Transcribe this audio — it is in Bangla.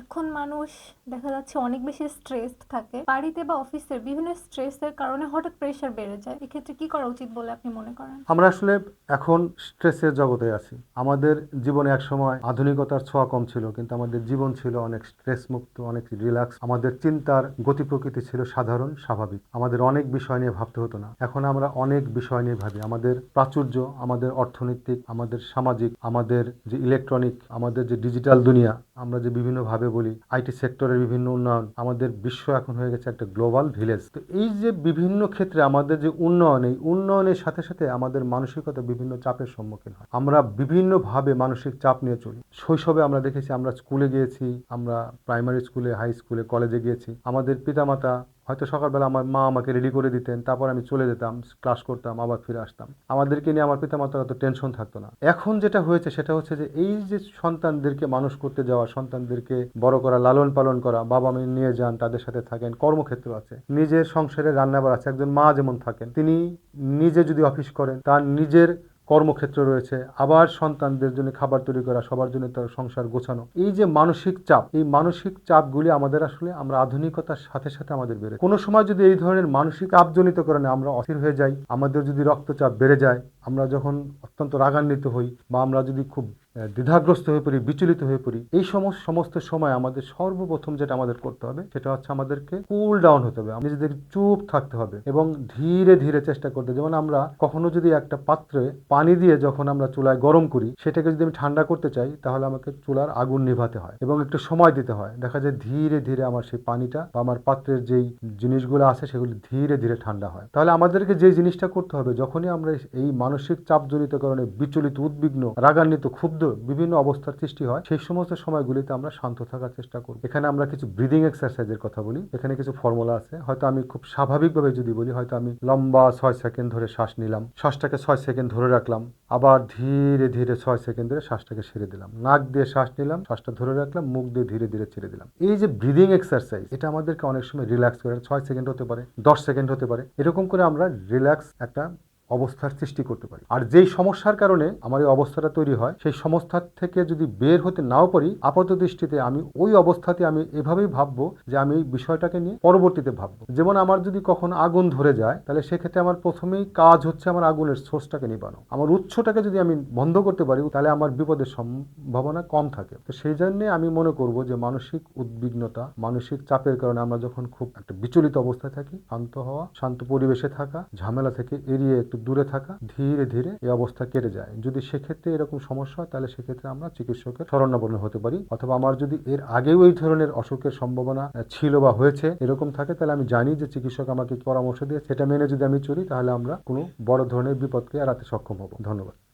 এখন মানুষ দেখা যাচ্ছে অনেক বেশি স্ট্রেসড থাকে। বাড়িতে বা অফিসের বিভিন্ন স্ট্রেসের কারণে হঠাৎ প্রেশার বেড়ে যায়। এক্ষেত্রে কি করা উচিত বলে আপনি মনে করেন? আমরা আসলে এখন স্ট্রেসের জগতে আছি। আমাদের জীবনে এক সময় আধুনিকতার ছোঁয়া কম ছিল, কিন্তু আমাদের জীবন ছিল অনেক স্ট্রেস মুক্ত অনেক রিল্যাক্স আমাদের চিন্তার গতি প্রকৃতি ছিল সাধারণ, স্বাভাবিক। আমাদের অনেক বিষয় নিয়ে ভাবতে হতো না। এখন আমরা অনেক বিষয় নিয়ে ভাবি। আমাদের প্রাচুর্য, আমাদের অর্থনৈতিক, আমাদের সামাজিক, আমাদের যে ইলেকট্রনিক আমাদের যে ডিজিটাল দুনিয়া, আমরা যে বিভিন্নভাবে বলি, আইটি সেক্টরের বিভিন্ন উন্নয়ন, আমাদের বিশ্ব এখন হয়ে গেছে একটা গ্লোবাল ভিলেজ। তো এই যে বিভিন্ন ক্ষেত্রে আমাদের যে উন্নয়ন, এই উন্নয়নের সাথে সাথে আমাদের মানসিকতা বিভিন্ন চাপের সম্মুখীন হয়। আমরা বিভিন্নভাবে মানসিক চাপ নিয়ে চলি। শৈশবে আমরা দেখেছি, আমরা স্কুলে গিয়েছি, আমরা প্রাইমারি স্কুলে হাই স্কুলে কলেজে গিয়েছি। আমাদের পিতামাতা হয়তো সকালবেলা আমার মা আমাকে রেডি করে দিতেন, তারপর আমি চলে যেতাম ক্লাস করতাম, আবার ফিরে আসতাম। আমাদেরকে নিয়ে আমার পিতামাতার অত টেনশন থাকতো না। এখন যেটা হয়েছে সেটা হচ্ছে যে, এই যে সন্তানদেরকে মানুষ করতে যাওয়া, সন্তানদেরকে বড় করা, লালন পালন করা, বাবা মা নিয়ে যান, তাদের সাথে থাকেন, কর্মক্ষেত্র আছে, নিজের সংসারে রান্নাবার আছে, একজন মা যেমন থাকেন, তিনি নিজে যদি অফিস করেন, তার নিজের কর্মক্ষেত্র রয়েছে, আবার সন্তানদের জন্য খাবার তৈরি করা, সবার জন্য তার সংসার গোছানো। এই যে মানসিক চাপ, এই মানসিক চাপগুলি আমাদের আসলে আমরা আধুনিকতার সাথে সাথে আমাদের বেড়ে কোনো সময় যদি এই ধরনের মানসিক চাপজনিত কারণে আমরা অস্থির হয়ে যাই, আমাদের যদি রক্তচাপ বেড়ে যায়, আমরা যখন অত্যন্ত রাগান্বিত হই বা আমরা যদি খুব দ্বিধাগ্রস্ত হয়ে পড়ি, বিচলিত হয়ে পড়ি। এই সমস্ত সমস্ত সময় আমাদের সর্বপ্রথম যেটা আমাদের করতে হবে, সেটা হচ্ছে আমাদেরকে কুল ডাউন হতে হবে, নিজেদের চুপ থাকতে হবে এবং ধীরে ধীরে চেষ্টা করতে যেমন আমরা কখনো যদি একটা পাত্রে পানি দিয়ে যখন আমরা চুলায় গরম করি, সেটাকে যদি আমি ঠান্ডা করতে চাই, তাহলে আমাকে চুলার আগুন নিভাতে হয় এবং একটু সময় দিতে হয়। দেখা যায় ধীরে ধীরে আমার সেই পানিটা বা আমার পাত্রের যেই জিনিসগুলো আছে, সেগুলি ধীরে ধীরে ঠান্ডা হয়। তাহলে আমাদেরকে যে জিনিসটা করতে হবে, যখনই আমরা এই মানসিক চাপজনিত কারণে বিচলিত, উদ্বিগ্ন, রাগান্বিত, ক্ষুব্ধ বিভিন্ন অবস্থার সৃষ্টি হয়, সেই সমস্ত সময়গুলিতে আমরা শান্ত থাকার চেষ্টা করব। এখানে আমরা কিছু ব্রিদিং এক্সারসাইজের কথা বলি। এখানে কিছু ফর্মুলা আছে। হয়তো আমি খুব স্বাভাবিকভাবে যদি বলি, হয়তো আমি লম্বা ছয় সেকেন্ড ধরে শ্বাস নিলাম, শ্বাসটাকে ছয় সেকেন্ড ধরে রাখলাম, আবার ধীরে ধীরে ছয় সেকেন্ড ধরে শ্বাসটাকে ছেড়ে দিলাম। নাক দিয়ে শ্বাস নিলাম, শ্বাসটা ধরে রাখলাম, মুখ দিয়ে ধীরে ধীরে ছেড়ে দিলাম। এই যে ব্রিদিং এক্সারসাইজ এটা আমাদেরকে অনেক সময় রিল্যাক্স করে, ছয় সেকেন্ড হতে পারে, দশ সেকেন্ড হতে পারে। এরকম করে আমরা রিল্যাক্স একটা অবস্থার সৃষ্টি করতে পারি। আর যেই সমস্যার কারণে আমার এই অবস্থাটা তৈরি হয়, সেই সমস্যার থেকে যদি বের হতে নাও পারি, আপাত দৃষ্টিতে আমি ওই অবস্থাতে আমি এভাবেই ভাববো যে আমি এই বিষয়টাকে নিয়ে পরবর্তীতে ভাববো। যেমন আমার যদি কখন আগুন ধরে যায়, তাহলে সেক্ষেত্রে আমার প্রথমেই কাজ হচ্ছে আমার আগুনের সোর্সটাকে নিবানো। আমার উৎসটাকে যদি আমি বন্ধ করতে পারি, তাহলে আমার বিপদের সম্ভাবনা কম থাকে। তো সেই জন্যে আমি মনে করব যে মানসিক উদ্বিগ্নতা, মানসিক চাপের কারণে আমরা যখন খুব একটা বিচলিত অবস্থায় থাকি, শান্ত হওয়া, শান্ত পরিবেশে থাকা, ঝামেলা থেকে এড়িয়ে একটু দূরে থাকা, ধীরে ধীরে এই অবস্থা কেটে যায়। যদি সেক্ষেত্রে এরকম সমস্যা হয়, তাহলে সেক্ষেত্রে আমরা চিকিৎসকের শরণাপন্ন হতে পারি। অথবা আমার যদি এর আগেও এই ধরনের অসুখের সম্ভাবনা ছিল বা হয়েছে, এরকম থাকে, তাহলে আমি জানি যে চিকিৎসক আমাকে পরামর্শ দিয়ে সেটা মেনে যদি আমি চলি, তাহলে আমরা কোনো বড় ধরনের বিপদকে এড়াতে সক্ষম হব। ধন্যবাদ।